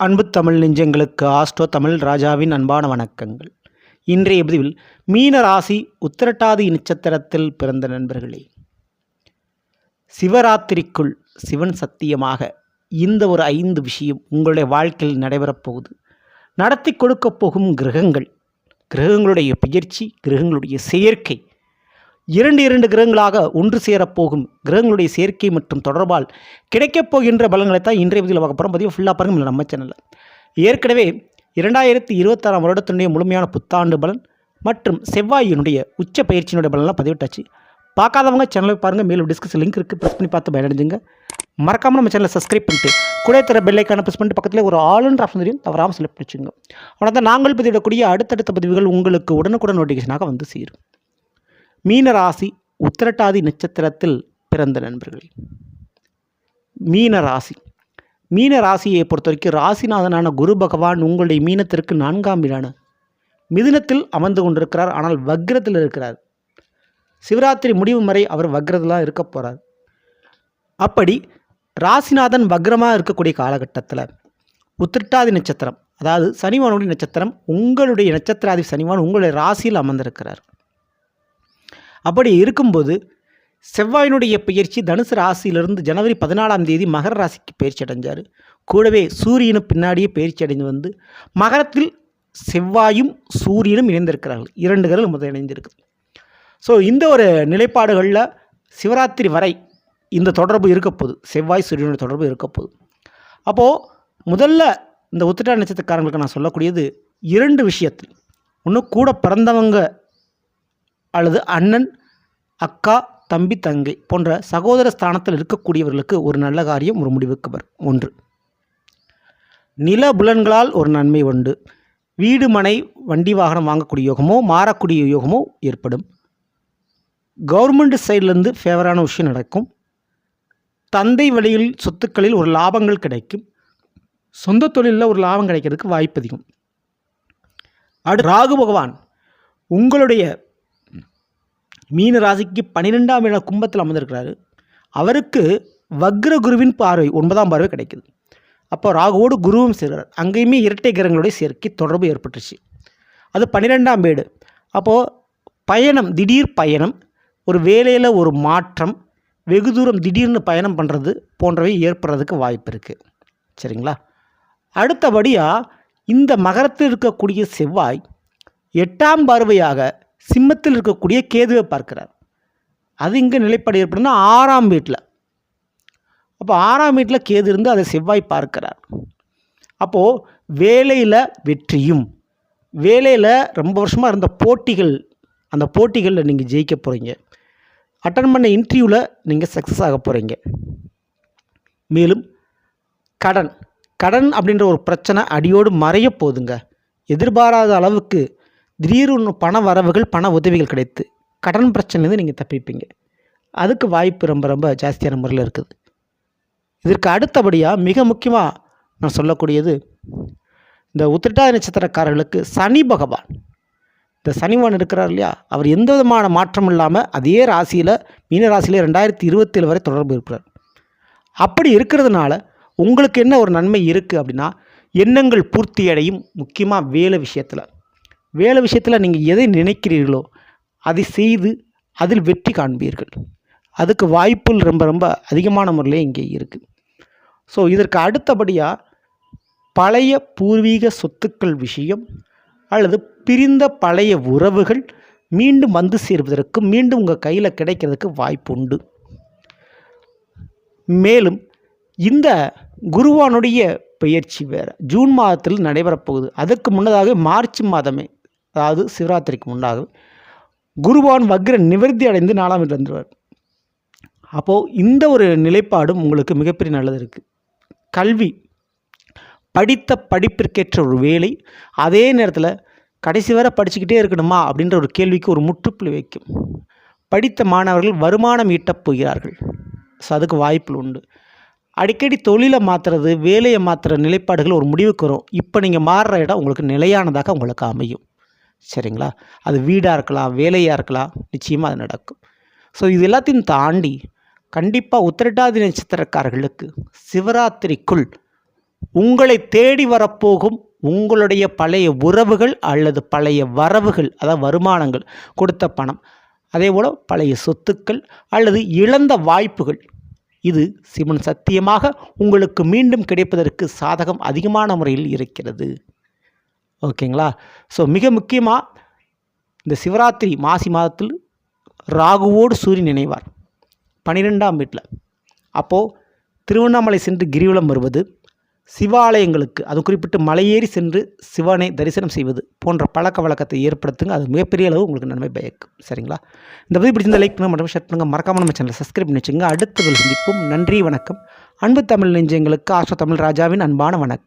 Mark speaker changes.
Speaker 1: அன்பு தமிழ் நெஞ்சங்களுக்கு ஆஸ்ட்ரோ தமிழ் ராஜாவின் அன்பான வணக்கங்கள். இன்றைய பதிவில் மீன ராசி உத்திரட்டாதி நட்சத்திரத்தில் பிறந்த நண்பர்களே. சிவராத்திரிக்குள் சிவன் சத்தியமாக இந்த ஒரு ஐந்து விஷயம் உங்களுடைய வாழ்க்கையில் நடைபெறப் போகுது. நடத்தி கொடுக்கப் போகும் கிரகங்கள் கிரகங்களுடைய பயிற்சி கிரகங்களுடைய செயற்கை இரண்டு இரண்டு கிரகங்களாக ஒன்று சேரப்போகும் கிரகங்களுடைய சேர்க்கை மற்றும் தொடர்பால் கிடைக்கப் போகின்ற பலன்களை தான் இன்றைய பதிவில் பார்க்க போகிறோம் பதிவு ஃபுல்லாக பாருங்கள் நம்ம சேனலில் ஏற்கனவே இரண்டாயிரத்தி இருபத்தாறாம் வருடத்தினுடைய முழுமையான புத்தாண்டு பலன் மற்றும் செவ்வாயினுடைய உச்ச பயிற்சியினுடைய பலன்லாம் பதிவிட்டாச்சு. பார்க்காதவங்க சேனலை பாருங்கள் மேலும் டிஸ்கஸ் லிங்க் இருக்குது ப்ரெஸ் பண்ணி பார்த்து பயனடைஞ்சுங்க. மறக்காமல் நம்ம சேனலை சப்ஸ்கிரைப் பண்ணிட்டு கூட தர பெல்லைக்கான ப்ரெஸ் பண்ணிட்டு பக்கத்தில் ஒரு ஆளுன்ற ஆப்ஷன் தெரியும். தவறாமல் செலக்ட் வச்சுங்க ஆனால் தான் நாங்கள் பதிவிடக்கூடிய அடுத்தடுத்த பதிவுகள் உங்களுக்கு உடனுக்குடன் நோட்டிஃபிகேஷனாக வந்து சேரும். மீனராசி உத்திரட்டாதி நட்சத்திரத்தில் பிறந்த நண்பர்களே. மீனராசி. மீன ராசியை பொறுத்த வரைக்கும் ராசிநாதனான குரு பகவான் உங்களுடைய மீனத்திற்கு நான்காம் வீடான மிதுனத்தில் அமர்ந்து கொண்டிருக்கிறார் ஆனால் வக்ரத்தில் இருக்கிறார். சிவராத்திரி முடிவு வரை அவர் வக்ரதெல்லாம் இருக்க போகிறார் அப்படி ராசிநாதன் வக்ரமாக இருக்கக்கூடிய காலகட்டத்தில் உத்திரட்டாதி நட்சத்திரம் அதாவது சனிவானுடைய நட்சத்திரம் உங்களுடைய நட்சத்திராதி சனிவான் உங்களுடைய ராசியில் அமர்ந்திருக்கிறார். அப்படி இருக்கும்போது செவ்வாயினுடைய பயிற்சி தனுசு ராசியிலிருந்து ஜனவரி பதினாலாம் தேதி மகர ராசிக்கு பயிற்சி அடைஞ்சார். கூடவே சூரியனும் பின்னாடியே பயிற்சி அடைந்து வந்து மகரத்தில் செவ்வாயும் சூரியனும் இணைந்திருக்கிறார்கள். இரண்டு கிரகம் முதல் இணைந்திருக்குது ஸோ இந்த ஒரு நிலைப்பாடுகளில் சிவராத்திரி வரை இந்த தொடர்பு இருக்க போகுது. செவ்வாய் சூரியனுடைய தொடர்பு இருக்க போகுது. அப்போது முதல்ல இந்த உத்திரா நட்சத்திரக்காரங்களுக்கு நான் சொல்லக்கூடியது இரண்டு விஷயத்தில். ஒன்று கூட பிறந்தவங்க அல்லது அண்ணன் அக்கா தம்பி தங்கை போன்ற சகோதர ஸ்தானத்தில் இருக்கக்கூடியவர்களுக்கு ஒரு நல்ல காரியம் ஒரு முடிவுக்கு வரும். ஒன்று. நில புலன்களால் ஒரு நன்மை உண்டு. வீடு மனை வண்டி வாகனம் வாங்கக்கூடிய யோகமோ மாறக்கூடிய யோகமோ ஏற்படும். கவர்மெண்ட் சைட்லேருந்து ஃபேவரான விஷயம் நடக்கும். தந்தை வழியில் சொத்துக்களில் ஒரு லாபங்கள் கிடைக்கும். சொந்த தொழிலில் ஒரு லாபம் கிடைக்கிறதுக்கு வாய்ப்பு அதிகம். அடு ராகு பகவான் உங்களுடைய மீன ராசிக்கு பன்னிரெண்டாம் இட கும்பத்தில் அமர்ந்திருக்கிறாரு. அவருக்கு வக்ர குருவின் பார்வை ஒன்பதாம் பார்வை கிடைக்குது. அப்போ ராகுவோடு குருவும் சேர்கிறார். அங்கேயுமே இரட்டை கிரகங்களுடைய சேர்க்கை தொடர்பு ஏற்பட்டுச்சு அது பன்னிரெண்டாம் வீடு. அப்போது பயணம் திடீர் பயணம் ஒரு வேலையில் ஒரு மாற்றம் வெகு தூரம் திடீர்னு பயணம் பண்ணுறது போன்றவை ஏற்படுறதுக்கு வாய்ப்பு இருக்குது சரிங்களா? அடுத்தபடியாக இந்த மகரத்தில் இருக்கக்கூடிய செவ்வாய் எட்டாம் பார்வையாக சிம்மத்தில் இருக்கக்கூடிய கேதுவை பார்க்கிறார். அது இங்கே நிலைப்பாடு ஏற்படுதுன்னா ஆறாம் வீட்டில். அப்போ ஆறாம் வீட்டில் கேது இருந்து அதை செவ்வாய் பார்க்கிறார். அப்போது வேலையில் வெற்றியும் வேலையில் ரொம்ப வருஷமாக இருந்த போட்டிகள் அந்த போட்டிகளில் நீங்கள் ஜெயிக்க போகிறீங்க அட்டன் பண்ண இன்டர்வியூவில் நீங்கள் சக்ஸஸ் ஆக போகிறீங்க மேலும் கடன் கடன் அப்படின்ற ஒரு பிரச்சனை அடியோடு மறைய போகுதுங்க. எதிர்பாராத அளவுக்கு திடீர்னு பண வரவுகள் பண உதவிகள் கிடைத்து கடன் பிரச்சனையிலேருந்து நீங்கள் தப்பிப்பீங்க. அதுக்கு வாய்ப்பு ரொம்ப ரொம்ப ஜாஸ்தியான முறையில் இருக்குது. இதற்கு அடுத்தபடியாக மிக முக்கியமாக நான் சொல்லக்கூடியது இந்த உத்திரட்டாதி நட்சத்திரக்காரர்களுக்கு சனி பகவான். இந்த சனிவான் இருக்கிறார் இல்லையா? அவர் எந்த விதமான மாற்றம் இல்லாமல் அதே ராசியில் மீன ராசியில் ரெண்டாயிரத்தி இருபத்தேழு வரை தொடர்பு இருக்கிறார். அப்படி இருக்கிறதுனால உங்களுக்கு என்ன ஒரு நன்மை இருக்குது அப்படின்னா எண்ணங்கள் பூர்த்தி அடையும் முக்கியமாக வேலை விஷயத்தில். வேலை விஷயத்தில் நீங்கள் எதை நினைக்கிறீர்களோ அதை செய்து அதில் வெற்றி காண்பீர்கள். அதுக்கு வாய்ப்புகள் ரொம்ப ரொம்ப அதிகமான முறையில் இங்கே இருக்குது ஸோ இதற்கு அடுத்தபடியாக பழைய பூர்வீக சொத்துக்கள் விஷயம் அல்லது பிரிந்த பழைய உறவுகள் மீண்டும் வந்து சேர்வதற்கு மீண்டும் உங்கள் கையில் கிடைக்கிறதுக்கு வாய்ப்பு உண்டு. மேலும் இந்த குருவானுடைய பயிற்சி வேறு. ஜூன் மாதத்தில் நடைபெறப்போகுது. அதற்கு முன்னதாக மார்ச் மாதமே அதாவது சிவராத்திரிக்கு முன்னாக குருவான் வக்ர நிவர்த்தி அடைந்து நாலாம் வீட்டில் வந்துடுவார். அப்போது இந்த ஒரு நிலைப்பாடும் உங்களுக்கு மிகப்பெரிய நல்லது இருக்குது கல்வி படித்த படிப்பிற்கேற்ற ஒரு வேலை அதே நேரத்தில் கடைசி வரை படிச்சுக்கிட்டே இருக்கணுமா அப்படின்ற ஒரு கேள்விக்கு ஒரு முற்றுப்புள்ளி வைக்கும். படித்த மாணவர்கள் வருமானம் ஈட்டப் போகிறார்கள். ஸோ அதுக்கு வாய்ப்புகள் உண்டு. அடிக்கடி தொழிலை மாற்றுறது வேலையை மாற்றுற நிலைப்பாடுகள் ஒரு முடிவுக்கு வரும். இப்போ நீங்கள் மாறுற இடம் உங்களுக்கு நிலையானதாக உங்களுக்கு அமையும். சரிங்களா? அது வீடாக இருக்கலாம் வேலையாக இருக்கலாம் நிச்சயமாக அது நடக்கும். ஸோ இது எல்லாத்தையும் தாண்டி கண்டிப்பாக உத்திரட்டாதி நட்சத்திரக்காரர்களுக்கு சிவராத்திரிக்குள் உங்களை தேடி வரப்போகும் உங்களுடைய பழைய உறவுகள் அல்லது பழைய வரவுகள் அதாவது வருமானங்கள் கொடுத்த பணம் அதே போல் பழைய சொத்துக்கள் அல்லது இழந்த வாய்ப்புகள் இது சிவன் சத்தியமாக உங்களுக்கு மீண்டும் கிடைப்பதற்கு சாதகம் அதிகமான முறையில் இருக்கிறது. ஓகேங்களா? ஸோ மிக முக்கியமாக இந்த சிவராத்திரி மாசி மாதத்தில் ராகுவோடு சூரியன் நினைவார் பன்னிரெண்டாம் வீட்டில். அப்போது திருவண்ணாமலை சென்று கிரிவலம் வருவது சிவாலயங்களுக்கு அது குறிப்பிட்டு மலையேறி சென்று சிவனை தரிசனம் செய்வது போன்ற பழக்க வழக்கத்தை ஏற்படுத்துங்க. அது மிகப்பெரிய அளவு உங்களுக்கு நன்மை பயக்கும். சரிங்களா? இந்த பதிவு பிடிச்சிருந்த லைக் பண்ணுங்க. மற்றும் ஷேர் பண்ணுங்கள் மறக்காம நம்ம சேனலை சப்ஸ்கிரைப் பண்ணி வச்சுங்க அடுத்த சந்திப்போம். நன்றி வணக்கம். அன்பு தமிழ் நெஞ்சங்களுக்கு ஆஷா தமிழ் ராஜாவின் அன்பான வணக்கம்.